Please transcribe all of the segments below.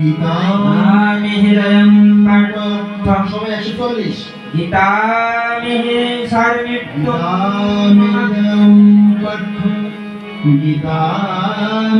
গীতামি হৃদয়ম পাঠম সবাই একশো চল্লিশ। গীতামি সার্বিত্ব গীতামি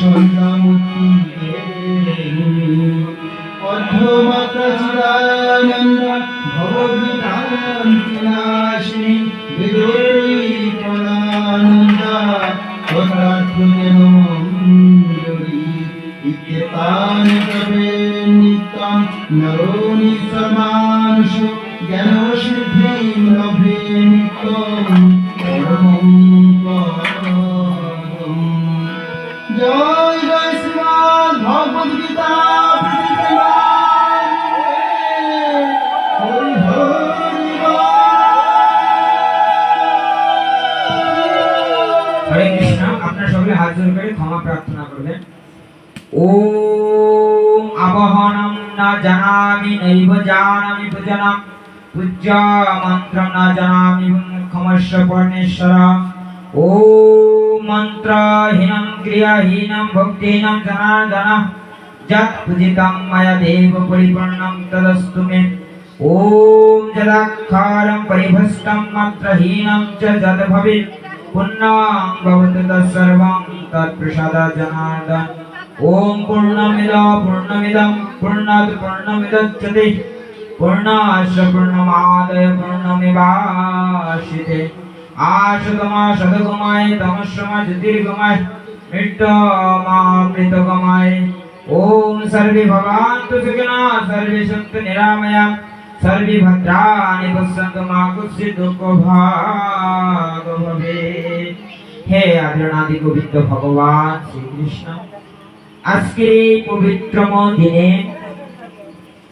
বিসন্দামূর্তি হরে কৃষ্ণ, আপনারা সকলে হাত জোর করে ক্ষমা প্রার্থনা করবেন। ওম আবহনম না জানামি নৈব জানামি পূজনম পূজ্য মন্ত্রম না জানামি ক্ষমস্য পরমেশ্বর। ওম মন্ত্রহীনম ক্রিয়াহীনম ভক্তিহীনম জনার্দন যৎ পূজিতম ময়া দেব পরিপূর্ণম তদস্তু মে। ওম যদাক্ষরম পরিভষ্টম মন্ত্রহীনম চ যদ ভবেৎ পুণ্যং ভবতু তৎসর্বং তৎপ্রসাদ জনার্দন ওম পূর্ণমিদ পূর্ণমিদম পূর্ণাৎ পূর্ণমিদচ্যতে পূর্ণাশ্চ পূর্ণমাদায় পূর্ণমেবাশিতে আশতমা শতগমায় তমস্যমা জ্যোতির্গমায় মৃত্যমামৃতগমায় ওম সর্বে ভগবান্তু সুখিনা সর্বে ভদ্রাণি পশ্যন্তু মা কুৎসিৎ দুঃখ ভাগ ভবে হে আদরণাদি গোবিন্দ ভগবান শ্রীকৃষ্ণ আজকের এই পবিত্রম দিনে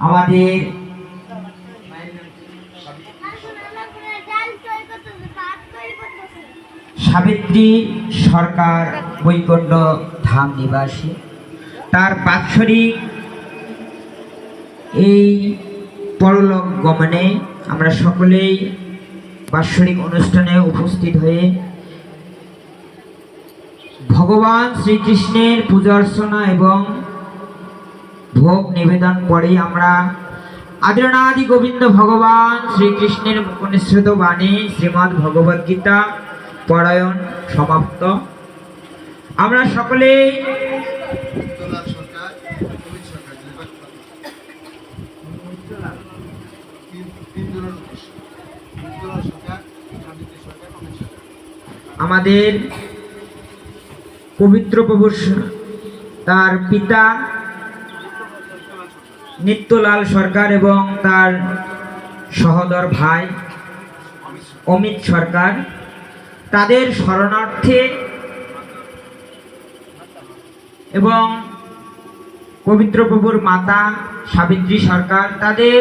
আমাদের সাবিত্রী সরকার বৈকুণ্ঠ ধাম নিবাসী, তার বাৎসরিক এই পরলোক গমনে আমরা সকলেই বাৎসরিক অনুষ্ঠানে উপস্থিত হয়ে ভগবান শ্রীকৃষ্ণের পূজা অর্চনা এবং ভোগ নিবেদন পরে আমরা আদিরনাদি গোবিন্দ ভগবান শ্রীকৃষ্ণের মুখনিসৃত বাণী শ্রীমদ্ ভগবদ গীতা পরায়ণ সমাপ্ত। আমরা সকলেই উত্তরা সরকার কবির সরকার নির্বাচন তিন তিন জনের নোটিশ উত্তরা সরকার সাবিত্রী সরকার কবির সরকার আমাদের পবিত্র প্রভু তার পিতা নিত্যলাল সরকার এবং তার সহদর ভাই অমিত সরকার, তাদের শরণার্থে এবং পবিত্র প্রভুর মাতা সাবিত্রী সরকার, তাদের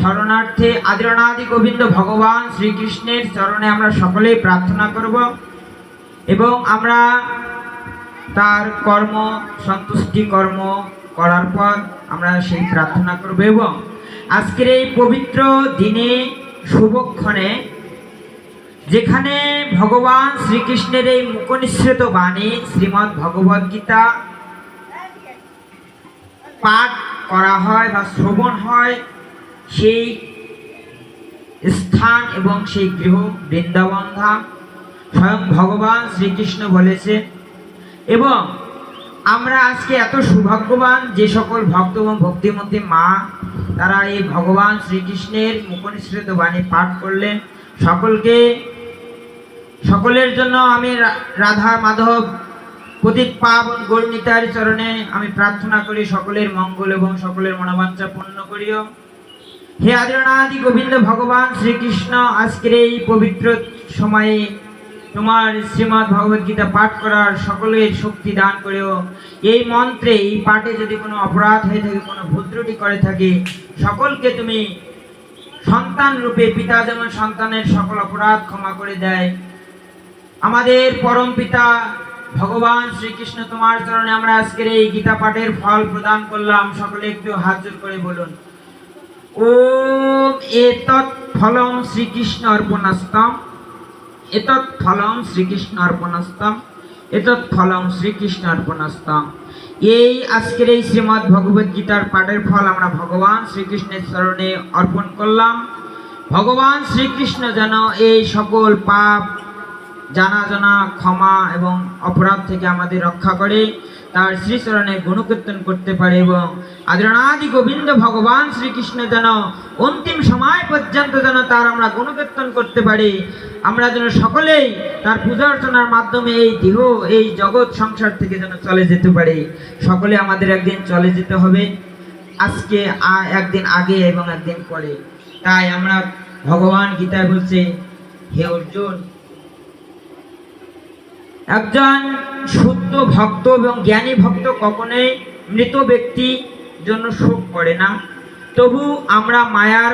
শরণার্থে আদিরনাদি গোবিন্দ ভগবান শ্রীকৃষ্ণের চরণে আমরা সকলেই প্রার্থনা করব। এবং আমরা তার কর্ম, সন্তুষ্টি কর্ম করার পর আমরা সেই প্রার্থনা করব এবং আজকের এই পবিত্র দিনে শুভক্ষণে যেখানে ভগবান শ্রীকৃষ্ণের এই মুখনিসৃত বাণী শ্রীমদ্ ভগবদ গীতা পাঠ করা হয় বা শ্রবণ হয়, সেই স্থান এবং সেই গৃহ বৃন্দাবন ধাম। স্বয়ং ভগবান শ্রীকৃষ্ণ বলেছে। এবং আমরা আজকে এত সৌভাগ্যবান যে সকল ভক্ত এবং ভক্তিমতী মা, তারা এই ভগবান শ্রীকৃষ্ণের মুখনিসৃত বাণী পাঠ করলেন। সকলকে, সকলের জন্য আমি রাধা মাধব প্রতীক পাবন গৌরমিতার চরণে আমি প্রার্থনা করি, সকলের মঙ্গল এবং সকলের মনোবাঞ্ছা পূর্ণ করিও। হে আদিনাদি গোবিন্দ ভগবান শ্রীকৃষ্ণ, আজকের এই পবিত্র সময়ে তোমার শ্রীমৎ ভগবদ গীতা পাঠ করার সকলের শক্তি দান করেও, এই মন্ত্রে, এই পাঠে যদি কোনো অপরাধ হয়ে থাকে, কোনো ভুল ত্রুটি করে থাকে, সকলকে তুমি সন্তান রূপে, পিতা যেমন সন্তানের সকল অপরাধ ক্ষমা করে দেয়, আমাদের পরম পিতা ভগবান শ্রীকৃষ্ণ তোমার চরণে আমরা আজকের এই গীতা পাঠের ফল প্রদান করলাম। সকলে একটু হাত জোর করে বলুন। ওম তৎ ফলম শ্রীকৃষ্ণ অর্পণাস্তম। এতৎ ফলম শ্রীকৃষ্ণ অর্পণাস্তম, এতৎ ফলম শ্রীকৃষ্ণ অর্পণাস্তম। এই আজকের এই শ্রীমদ্ ভগবদ গীতার পাঠের ফল আমরা ভগবান শ্রীকৃষ্ণের চরণে অর্পণ করলাম। ভগবান শ্রীকৃষ্ণ যেন এই সকল পাপ জানা জানা ক্ষমা এবং অপরাধ থেকে আমাদের রক্ষা করে। তার শ্রীচরণে গুণকীর্তন করতে পারে এবং আদরণাদি গোবিন্দ ভগবান শ্রীকৃষ্ণ যেন অন্তিম সময় পর্যন্ত যেন তার আমরা গুণকীর্তন করতে পারি, আমরা যেন সকলেই তার পূজা অর্চনার মাধ্যমে এই দেহ, এই জগৎ সংসার থেকে যেন চলে যেতে পারি। সকলে আমাদের একদিন চলে যেতে হবে, আজকে একদিন আগে এবং একদিন পরে। তাই আমরা ভগবান গীতায় বলছে, হে অর্জুন একজন শুদ্ধ ভক্ত এবং জ্ঞানী ভক্ত কখনোই মৃত ব্যক্তি জন্য শোক করে না। তবু আমরা মায়ার